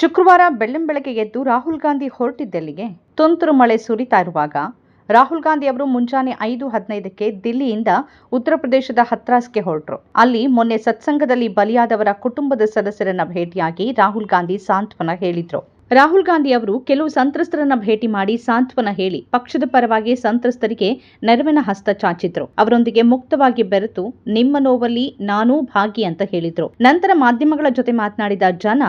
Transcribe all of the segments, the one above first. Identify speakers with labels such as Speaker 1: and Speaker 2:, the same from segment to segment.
Speaker 1: ಶುಕ್ರವಾರ ಬೆಳ್ಳಂಬೆಳಗ್ಗೆ ಎದ್ದು ರಾಹುಲ್ ಗಾಂಧಿ ಹೊರಟಿದ್ದೆಲ್ಲಿಗೆ? ತುಂತುರು ಮಳೆ ಸುರಿತಾ ಇರುವಾಗ ರಾಹುಲ್ ಗಾಂಧಿ ಅವರು ಮುಂಜಾನೆ ಐದು ಹದಿನೈದಕ್ಕೆ ದಿಲ್ಲಿಯಿಂದ ಉತ್ತರ ಪ್ರದೇಶದ ಹತ್ರಾಸ್ಗೆ ಹೊರಟರು. ಅಲ್ಲಿ ಮೊನ್ನೆ ಸತ್ಸಂಗದಲ್ಲಿ ಬಲಿಯಾದವರ ಕುಟುಂಬದ ಸದಸ್ಯರನ್ನ ಭೇಟಿಯಾಗಿ ರಾಹುಲ್ ಗಾಂಧಿ ಸಾಂತ್ವನ ಹೇಳಿದ್ರು. ರಾಹುಲ್ ಗಾಂಧಿ ಅವರು ಕೆಲವು ಸಂತ್ರಸ್ತರನ್ನ ಭೇಟಿ ಮಾಡಿ ಸಾಂತ್ವನ ಹೇಳಿ ಪಕ್ಷದ ಪರವಾಗಿ ಸಂತ್ರಸ್ತರಿಗೆ ನೆರವಿನ ಹಸ್ತ ಚಾಚಿದ್ರು. ಅವರೊಂದಿಗೆ ಮುಕ್ತವಾಗಿ ಬೆರೆತು, ನಿಮ್ಮ ನೋವಲ್ಲಿ ನಾನೂ ಭಾಗಿ ಅಂತ ಹೇಳಿದ್ರು. ನಂತರ ಮಾಧ್ಯಮಗಳ ಜೊತೆ ಮಾತನಾಡಿದ ಜನ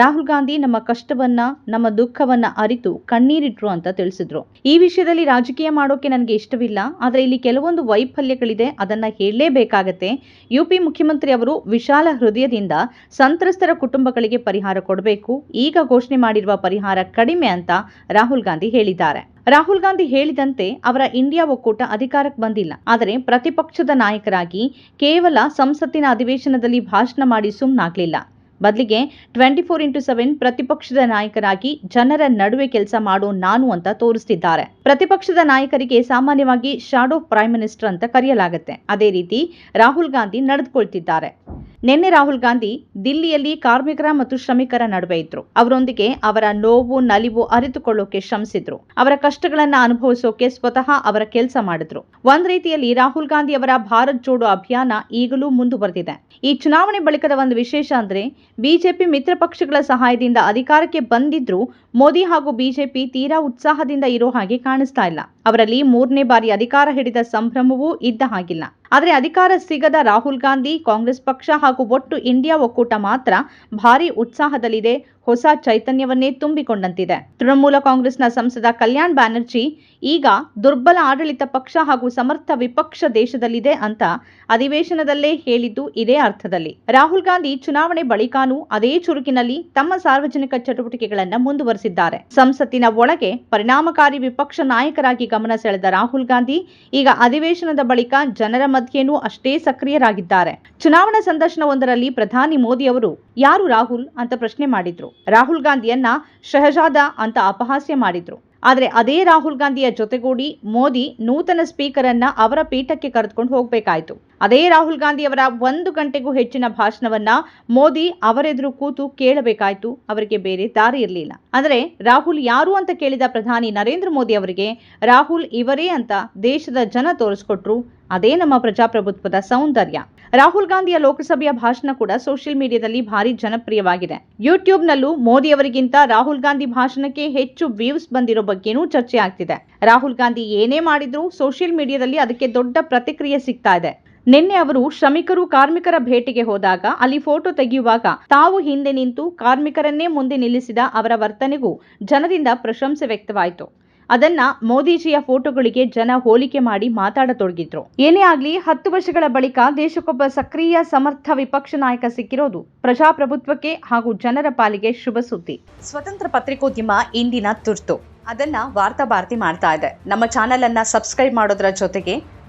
Speaker 1: ರಾಹುಲ್ ಗಾಂಧಿ ನಮ್ಮ ಕಷ್ಟವನ್ನ, ನಮ್ಮ ದುಃಖವನ್ನ ಅರಿತು ಕಣ್ಣೀರಿಟ್ರು ಅಂತ ತಿಳಿಸಿದ್ರು. ಈ ವಿಷಯದಲ್ಲಿ ರಾಜಕೀಯ ಮಾಡೋಕೆ ನನಗೆ ಇಷ್ಟವಿಲ್ಲ, ಆದರೆ ಇಲ್ಲಿ ಕೆಲವೊಂದು ವೈಫಲ್ಯಗಳಿದೆ, ಅದನ್ನ ಹೇಳಲೇಬೇಕಾಗತ್ತೆ. ಯುಪಿ ಮುಖ್ಯಮಂತ್ರಿ ಅವರು ವಿಶಾಲ ಹೃದಯದಿಂದ ಸಂತ್ರಸ್ತರ ಕುಟುಂಬಗಳಿಗೆ ಪರಿಹಾರ ಕೊಡಬೇಕು, ಈಗ ಘೋಷಣೆ ಮಾಡಿರುವ ಪರಿಹಾರ ಕಡಿಮೆ ಅಂತ ರಾಹುಲ್ ಗಾಂಧಿ ಹೇಳಿದ್ದಾರೆ. ರಾಹುಲ್ ಗಾಂಧಿ ಹೇಳಿದಂತೆ ಅವರ ಇಂಡಿಯಾ ಒಕ್ಕೂಟ ಅಧಿಕಾರಕ್ಕೆ ಬಂದಿಲ್ಲ, ಆದರೆ ಪ್ರತಿಪಕ್ಷದ ನಾಯಕರಾಗಿ ಕೇವಲ ಸಂಸತ್ತಿನ ಅಧಿವೇಶನದಲ್ಲಿ ಭಾಷಣ ಮಾಡಿ ಸುಮ್ಮನಾಗ್ಲಿಲ್ಲ ಬದಲಿಗೆ ಟ್ವೆಂಟಿ ಫೋರ್ ಇಂಟು ಸೆವೆನ್ ಪ್ರತಿಪಕ್ಷದ ನಾಯಕರಾಗಿ ಜನರ ನಡುವೆ ಕೆಲಸ ಮಾಡೋ ನಾನು ಅಂತ ತೋರಿಸ್ತಿದ್ದಾರೆ. ಪ್ರತಿಪಕ್ಷದ ನಾಯಕರಿಗೆ ಸಾಮಾನ್ಯವಾಗಿ ಶಾಡೋ ಪ್ರೈಮ್ ಮಿನಿಸ್ಟರ್ ಅಂತ ಕರೆಯಲಾಗುತ್ತೆ. ಅದೇ ರೀತಿ ರಾಹುಲ್ ಗಾಂಧಿ ನಡೆದುಕೊಳ್ತಿದ್ದಾರೆ. ನಿನ್ನೆ ರಾಹುಲ್ ಗಾಂಧಿ ದಿಲ್ಲಿಯಲ್ಲಿ ಕಾರ್ಮಿಕರ ಮತ್ತು ಶ್ರಮಿಕರ ನಡುವೆ ಇದ್ರು. ಅವರೊಂದಿಗೆ ಅವರ ನೋವು, ನಲಿವು ಅರಿತುಕೊಳ್ಳೋಕೆ ಶ್ರಮಿಸಿದ್ರು. ಅವರ ಕಷ್ಟಗಳನ್ನ ಅನುಭವಿಸೋಕೆ ಸ್ವತಃ ಅವರ ಕೆಲಸ ಮಾಡಿದ್ರು. ಒಂದ್ ರೀತಿಯಲ್ಲಿ ರಾಹುಲ್ ಗಾಂಧಿ ಅವರ ಭಾರತ್ ಜೋಡೋ ಅಭಿಯಾನ ಈಗಲೂ ಮುಂದುವರೆದಿದೆ. ಈ ಚುನಾವಣೆ ಬಳಿಕದ ಒಂದು ವಿಶೇಷ ಅಂದ್ರೆ ಬಿಜೆಪಿ ಮಿತ್ರ ಪಕ್ಷಗಳ ಸಹಾಯದಿಂದ ಅಧಿಕಾರಕ್ಕೆ ಬಂದಿದ್ರು ಮೋದಿ ಹಾಗೂ ಬಿಜೆಪಿ ತೀರಾ ಉತ್ಸಾಹದಿಂದ ಇರೋ ಹಾಗೆ ಕಾಣಿಸ್ತಾ ಇಲ್ಲ. ಅವರಲ್ಲಿ ಮೂರನೇ ಬಾರಿ ಅಧಿಕಾರ ಹಿಡಿದ ಸಂಭ್ರಮವೂ ಇದ್ದ ಹಾಗಿಲ್ಲ. ಆದರೆ ಅಧಿಕಾರ ಸಿಗದ ರಾಹುಲ್ ಗಾಂಧಿ ಕಾಂಗ್ರೆಸ್ ಪಕ್ಷ ಹಾಗೂ ಒಟ್ಟು ಇಂಡಿಯಾ ಒಕ್ಕೂಟ ಮಾತ್ರ ಭಾರೀ ಉತ್ಸಾಹದಲ್ಲಿದೆ. ಹೊಸ ಚೈತನ್ಯವನ್ನೇ ತುಂಬಿಕೊಂಡಂತಿದೆ. ತೃಣಮೂಲ ಕಾಂಗ್ರೆಸ್ನ ಸಂಸದ ಕಲ್ಯಾಣ್ ಬ್ಯಾನರ್ಜಿ, ಈಗ ದುರ್ಬಲ ಆಡಳಿತ ಪಕ್ಷ ಹಾಗೂ ಸಮರ್ಥ ವಿಪಕ್ಷ ದೇಶದಲ್ಲಿದೆ ಅಂತ ಅಧಿವೇಶನದಲ್ಲೇ ಹೇಳಿದ್ದು ಇದೇ ಅರ್ಥದಲ್ಲಿ. ರಾಹುಲ್ ಗಾಂಧಿ ಚುನಾವಣೆ ಬಳಿಕಾನೂ ಅದೇ ಚುರುಕಿನಲ್ಲಿ ತಮ್ಮ ಸಾರ್ವಜನಿಕ ಚಟುವಟಿಕೆಗಳನ್ನು ಮುಂದುವರೆಸಿದ್ದಾರೆ. ಸಂಸತ್ತಿನ ಒಳಗೆ ಪರಿಣಾಮಕಾರಿ ವಿಪಕ್ಷ ನಾಯಕರಾಗಿ ಗಮನ ಸೆಳೆದ ರಾಹುಲ್ ಗಾಂಧಿ, ಈಗ ಅಧಿವೇಶನದ ಬಳಿಕ ಜನರ ಮಧ್ಯೆನೂ ಅಷ್ಟೇ ಸಕ್ರಿಯರಾಗಿದ್ದಾರೆ. ಚುನಾವಣಾ ಸಂದರ್ಶನವೊಂದರಲ್ಲಿ ಪ್ರಧಾನಿ ಮೋದಿ ಅವರು, ಯಾರು ರಾಹುಲ್? ಅಂತ ಪ್ರಶ್ನೆ ಮಾಡಿದ್ರು. ರಾಹುಲ್ ಗಾಂಧಿಯನ್ನ ಶಹಜಾದ ಅಂತ ಅಪಹಾಸ್ಯ ಮಾಡಿದ್ರು. ಆದರೆ ಅದೇ ರಾಹುಲ್ ಗಾಂಧಿಯ ಜೊತೆಗೂಡಿ ಮೋದಿ ನೂತನ ಸ್ಪೀಕರ್ ಅನ್ನ ಅವರ ಪೀಠಕ್ಕೆ ಕರೆದುಕೊಂಡು ಹೋಗಬೇಕಾಯಿತು. ಅದೇ ರಾಹುಲ್ ಗಾಂಧಿ ಅವರ ಒಂದು ಗಂಟೆಗೂ ಹೆಚ್ಚಿನ ಭಾಷಣವನ್ನ ಮೋದಿ ಅವರೆದುರು ಕೂತು ಕೇಳಬೇಕಾಯ್ತು. ಅವರಿಗೆ ಬೇರೆ ದಾರಿ ಇರಲಿಲ್ಲ. ಆದರೆ ರಾಹುಲ್ ಯಾರು ಅಂತ ಕೇಳಿದ ಪ್ರಧಾನಿ ನರೇಂದ್ರ ಮೋದಿ ಅವರಿಗೆ ರಾಹುಲ್ ಇವರೇ ಅಂತ ದೇಶದ ಜನ ತೋರಿಸ್ಕೊಟ್ರು. ಅದೇ ನಮ್ಮ ಪ್ರಜಾಪ್ರಭುತ್ವದ ಸೌಂದರ್ಯ. ರಾಹುಲ್ ಗಾಂಧಿಯ ಲೋಕಸಭೆಯ ಭಾಷಣ ಕೂಡ ಸೋಷಿಯಲ್ ಮೀಡಿಯಾದಲ್ಲಿ ಭಾರಿ ಜನಪ್ರಿಯವಾಗಿದೆ. ಯೂಟ್ಯೂಬ್ನಲ್ಲೂ ಮೋದಿ ಅವರಿಗಿಂತ ರಾಹುಲ್ ಗಾಂಧಿ ಭಾಷಣಕ್ಕೆ ಹೆಚ್ಚು ವ್ಯೂಸ್ ಬಂದಿರೋ ಬಗ್ಗೆನೂ ಚರ್ಚೆ ಆಗ್ತಿದೆ. ರಾಹುಲ್ ಗಾಂಧಿ ಏನೇ ಮಾಡಿದ್ರೂ ಸೋಷಿಯಲ್ ಮೀಡಿಯಾದಲ್ಲಿ ಅದಕ್ಕೆ ದೊಡ್ಡ ಪ್ರತಿಕ್ರಿಯೆ ಸಿಗ್ತಾ ಇದೆ. ನಿನ್ನೆ ಅವರು ಶ್ರಮಿಕರು ಕಾರ್ಮಿಕರ ಭೇಟಿಗೆ ಹೋದಾಗ ಅಲ್ಲಿ ಫೋಟೋ ತೆಗೆಯುವಾಗ ತಾವು ಹಿಂದೆ ನಿಂತು ಕಾರ್ಮಿಕರನ್ನೇ ಮುಂದೆ ನಿಲ್ಲಿಸಿದ ಅವರ ವರ್ತನೆಗೂ ಜನರಿಂದ ಪ್ರಶಂಸೆ ವ್ಯಕ್ತವಾಯಿತು. ಅದನ್ನ ಮೋದಿಜಿಯ ಫೋಟೋಗಳಿಗೆ ಜನ ಹೋಲಿಕೆ ಮಾಡಿ ಮಾತಾಡತೊಡಗಿದ್ರು. ಏನೇ ಆಗ್ಲಿ, ಹತ್ತು ವರ್ಷಗಳ ಬಳಿಕ ದೇಶಕ್ಕೊಬ್ಬ ಸಕ್ರಿಯ ಸಮರ್ಥ ವಿಪಕ್ಷ ನಾಯಕ ಸಿಕ್ಕಿರೋದು ಪ್ರಜಾಪ್ರಭುತ್ವಕ್ಕೆ ಹಾಗೂ ಜನರ ಪಾಲಿಗೆ ಶುಭ ಸುದ್ದಿ. ಸ್ವತಂತ್ರ ಪತ್ರಿಕೋದ್ಯಮ ಇಂದಿನ ತುರ್ತು. ಅದನ್ನ ವಾರ್ತಾ ಭಾರತಿ ಮಾಡ್ತಾ ಇದೆ. ನಮ್ಮ ಚಾನೆಲ್ ಅನ್ನ ಸಬ್ಸ್ಕ್ರೈಬ್ ಮಾಡೋದ್ರ ಜೊತೆಗೆ